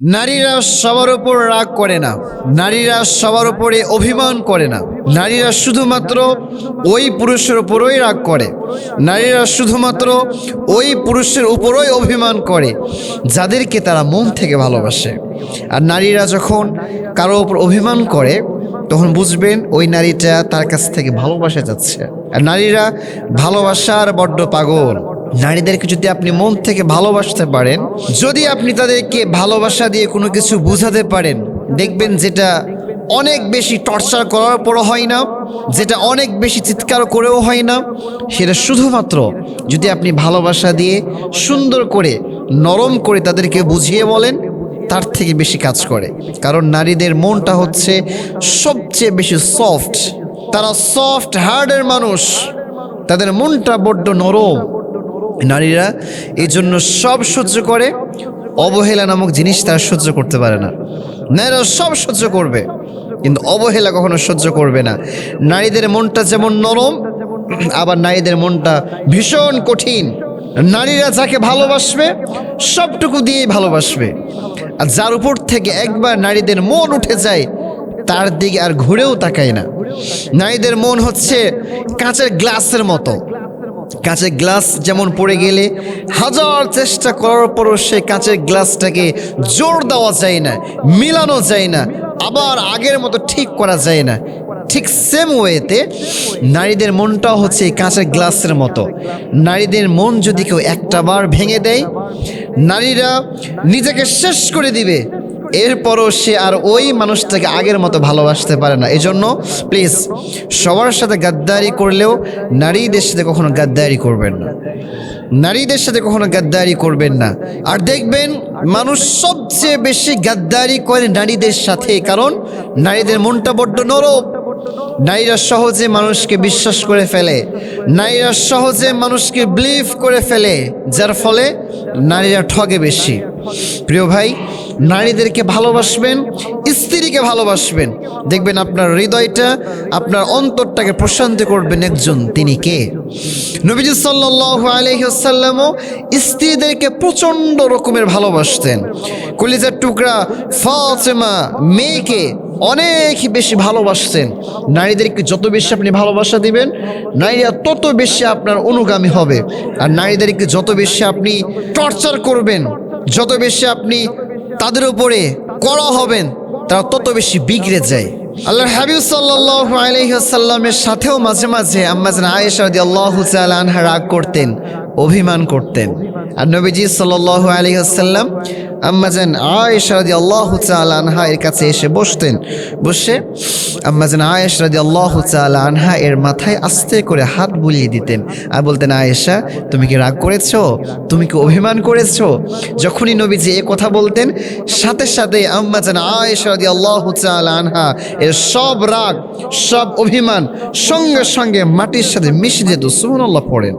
নারীরা সবার উপর রাগ করে না। নারীরা সবার উপরে অভিমান করে না। নারীরা শুধুমাত্র ওই পুরুষের উপরই রাগ করে। নারীরা শুধুমাত্র ওই পুরুষের উপরই অভিমান করে, যাদেরকে তারা মন থেকে ভালোবাসে। আর নারীরা যখন কারও উপর অভিমান করে, তখন বুঝবেন ওই নারীটা তার কাছ থেকে ভালোবাসা যাচ্ছে আর নারীরা ভালোবাসার বড্ড পাগল। নারীদেরকে যদি আপনি মন থেকে ভালোবাসতে পারেন, যদি আপনি তাদেরকে ভালোবাসা দিয়ে কোনো কিছু বোঝাতে পারেন, দেখবেন যেটা অনেক বেশি টর্চার করার পরও হয় না, যেটা অনেক বেশি চিৎকার করেও হয় না, সেটা শুধুমাত্র যদি আপনি ভালোবাসা দিয়ে সুন্দর করে, নরম করে তাদেরকে বুঝিয়ে বলেন, তার থেকে বেশি কাজ করে। কারণ নারীদের মনটা হচ্ছে সবচেয়ে বেশি সফট তারা সফট হার্ডের মানুষ। তাদের মনটা বড্ড নরম। নারীরা এই জন্য সব সহ্য করে। অবহেলা নামক জিনিস তারা সহ্য করতে পারে না। নারীরা সব সহ্য করবে, কিন্তু অবহেলা কখনো সহ্য করবে না। নারীদের মনটা যেমন নরম, আবার নারীদের মনটা ভীষণ কঠিন। নারীরা যাকে ভালোবাসবে, সবটুকু দিয়েই ভালোবাসবে। আর যার উপর থেকে একবার নারীদের মন উঠে যায়, তার দিকে আর ঘুরেও তাকায় না। নারীদের মন হচ্ছে কাঁচের গ্লাসের মতো। কাঁচের গ্লাস যেমন পড়ে গেলে হাজার চেষ্টা করার পরও সে কাঁচের গ্লাসটাকে জোর দেওয়া যায় না, মিলানো যায় না, আবার আগের মতো ঠিক করা যায় না। ঠিক সেম ওয়েতে নারীদের মনটাও হচ্ছে কাঁচের গ্লাসের মতো। নারীদের মন যদি কেউ একটা বার ভেঙে দেয়, নারীরা নিজেকে শেষ করে দিবে। এরপরও সে আর ওই মানুষটাকে আগের মতো ভালোবাসতে পারে না। এজন্য প্লিজ সবার সাথে গাদ্দারি করলেও নারীদের সাথে কখনো গাদ্দারি করবেন না। নারীদের সাথে কখনো গাদ্দারি করবেন না। আর দেখবেন মানুষ সবচেয়ে বেশি গাদ্দারি করে নারীদের সাথে, কারণ নারীদের মনটা বড্ড নরম। নারীরা সহজে মানুষকে বিশ্বাস করে ফেলে। নারীরা সহজে মানুষকে বিলিভ করে ফেলে, যার ফলে নারীরা ঠগে বেশি। প্রিয় ভাই নারীদেরকে ভালোবাসবেন, স্ত্রীকে ভালোবাসবেন। দেখবেন আপনার হৃদয়টা, আপনার অন্তরটাকে প্রশান্ত করবেন একজন তিনি কে? নবীজি সাল্লাহ আলহিসাল্লামও স্ত্রীদেরকে প্রচণ্ড রকমের ভালোবাসতেন। কলিজার টুকরা ফাতেমা মেয়েকে অনেক বেশি ভালোবাসতেন। নারীদেরকে যত বেশি আপনি ভালোবাসা দিবেন, নারীরা তত বেশি আপনার অনুগামী হবে। আর নারীদেরকে যত বেশি আপনি টর্চার করবেন, যত বেশি আপনি তাদের উপরে কড়া হবেন, তারা তত বেশি বিগড়ে যায়। আল্লাহর হাবিব সাল্লাহ আলহিহাসাল্লামের সাথেও মাঝে মাঝে আম্মাজান আয়েশা আল্লাহ আনহা রাগ করতেন। অভিমান করতেন। আর নবীজি সাল্লাহ আলহিহাসাল্লাম আম্মাজান আয়েশা রাদি আল্লাহ আনহা এর কাছে এসে বসতেন। বসে আম্মাজান আয়েশ রাদি আল্লাহ আনহা এর মাথায় আস্তে করে হাত বুলিয়ে দিতেন আর বলতেন, আয়েশা, তুমি কি রাগ করেছ? তুমি কি অভিমান করেছ? যখনই নবীজি এ কথা বলতেন, সাথে সাথে আম্মাজান আয়েশা রাদি আল্লাহ আনহা এর সব রাগ, সব অভিমান সঙ্গে সঙ্গে মাটির সাথে মিশে যেত। সুবহানাল্লাহ পড়েন।